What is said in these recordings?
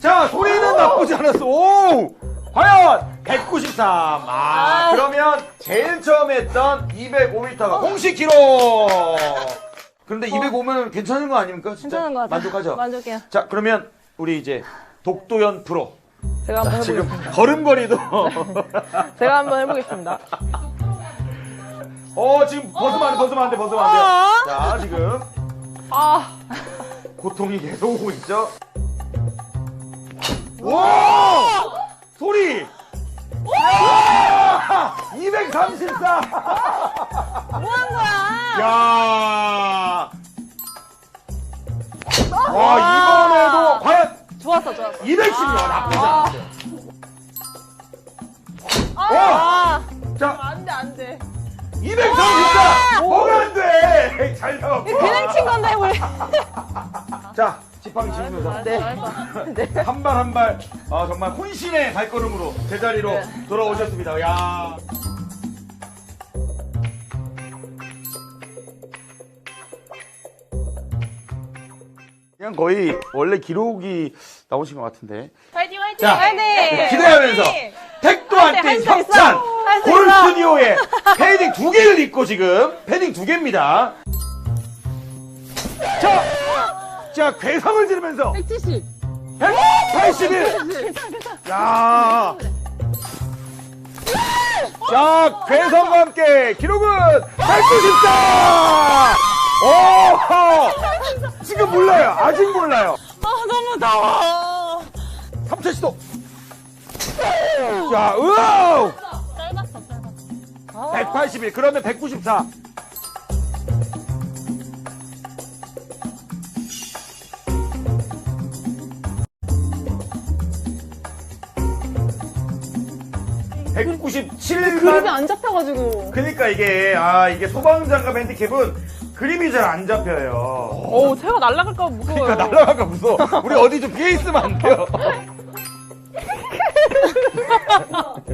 자, 소리는 나쁘지 않았어. 오! 과연 193. 아, 아. 그러면 제일 처음 했던 205m가 공식 기록. 그런데 205면 괜찮은 거 아닙니까? 진짜 어. 괜찮은 것 같아요. 만족하죠? 만족해요. 자, 그러면 우리 이제 독도연 프로. 제가 한번 지금 해보겠습니다. 걸음걸이도. 제가 한번 해보겠습니다. 어, 지금 벗으면 안 돼, 벗으면 안 돼, 벗으면 안 돼. 자, 지금 아, 고통이 계속 오고 있죠? 와! 소리! 와! 234! 뭐 한 거야? 야! 와, 이번에도 과연 좋았어, 좋았어. 210이야. 나쁘지 아. 않았어요. 아, 자, 안 돼, 안 돼. 234! 뭐가 안 돼! 잘 나왔고. 그냥 친 건데, 우리. 자, 지팡이 치면서. 네. 한 발 한 발, 아, 정말 혼신의 발걸음으로 제자리로 네. 돌아오셨습니다. 야. 그냥 거의 원래 기록이 나오신 것 같은데. 화이팅, 화이팅! 자, 화이팅! 기대하면서 택도 안 할수 뛴 있어, 협찬 할수 골 있어. 스튜디오에 패딩 두 개를 입고 지금 패딩 두 개입니다. 자, 자 괴성을 지르면서 170. 181. 야. 자, 괴성과 함께 기록은 194! 오! 지금 몰라요. 아직 몰라요. 아, 너무 더워. 3차 시도. 자, 으아! 짧았어, 짧았어. 181. 그러면 194. 그립이 197만 안 잡혀가지고. 그러니까 이게 아 이게 소방장갑 핸디캡은 그림이 잘 안 잡혀요. 오, 새가 날아갈까 무서워요. 그러니까 날아가가 무서워. 우리 어디 좀 피해 있으면 안 돼요.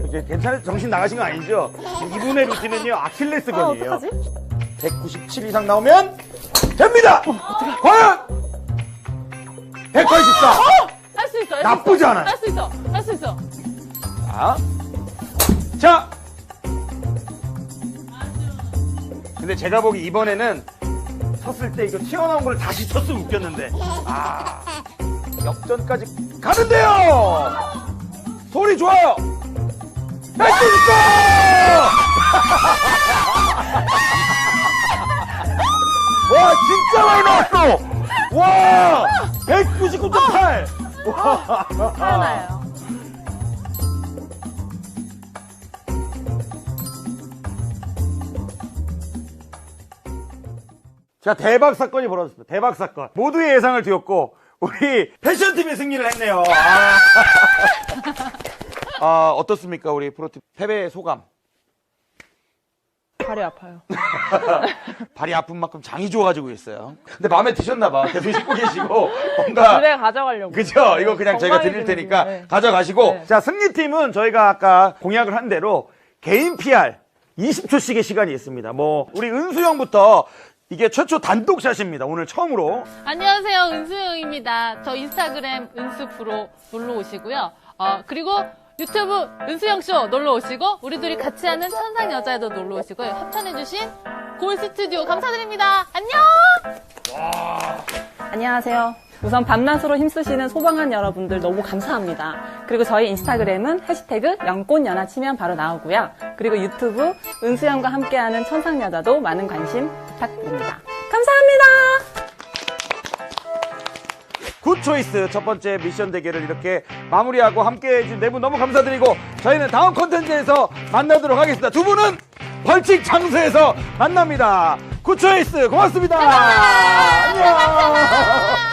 이제 괜찮아요? 정신 나가신 거 아니죠? 이분의 루틴은요 아, 아킬레스건이에요. 어떡하지? 197 이상 나오면 됩니다. 과연 184. 할 수 있어. 나쁘지. 않아요. 할 수 있어. 할 수 있어. 자, 자. 근데 제가 보기 이번에는 섰을 때 이거 튀어나온 걸 다시 쳤으면 웃겼는데. 아, 역전까지 가는데요! 소리 좋아요! 할수 있어! 와, 진짜 많이 나왔어! 와! 199.8! 와! 하나요. 자, 대박 사건이 벌어졌습니다. 대박 사건. 모두의 예상을 뒤엎고, 우리 패션팀이 승리를 했네요. 아, 아, 어떻습니까? 우리 프로팀 패배 소감. 발이 아파요. 발이 아픈 만큼 장이 좋아가지고 있어요. 근데 마음에 드셨나봐. 계속 씻고 계시고, 뭔가. 집에 가져가려고. 그죠? 이거 그냥 저희가 드릴 테니까 네. 가져가시고. 네. 자, 승리팀은 저희가 아까 공약을 한 대로 개인 PR 20초씩의 시간이 있습니다. 뭐, 우리 은수 형부터 이게 최초 단독샷입니다. 오늘 처음으로. 안녕하세요. 은수영입니다. 저 인스타그램 은수 프로 놀러 오시고요. 어, 그리고 유튜브 은수영쇼 놀러 오시고, 우리 둘이 같이 하는 천상 여자에도 놀러 오시고요. 협찬해주신 골 스튜디오 감사드립니다. 안녕! 안녕하세요. 우선 밤낮으로 힘쓰시는 소방관 여러분들 너무 감사합니다. 그리고 저희 인스타그램은 해시태그 영꽃연화 치면 바로 나오고요. 그리고 유튜브 은수영과 함께하는 천상여자도 많은 관심 부탁드립니다. 감사합니다. 굿초이스 첫 번째 미션 대결을 이렇게 마무리하고 함께 해준 네분 너무 감사드리고 저희는 다음 콘텐츠에서 만나도록 하겠습니다. 두 분은 벌칙 장소에서 만납니다. 굿초이스 고맙습니다. 안녕.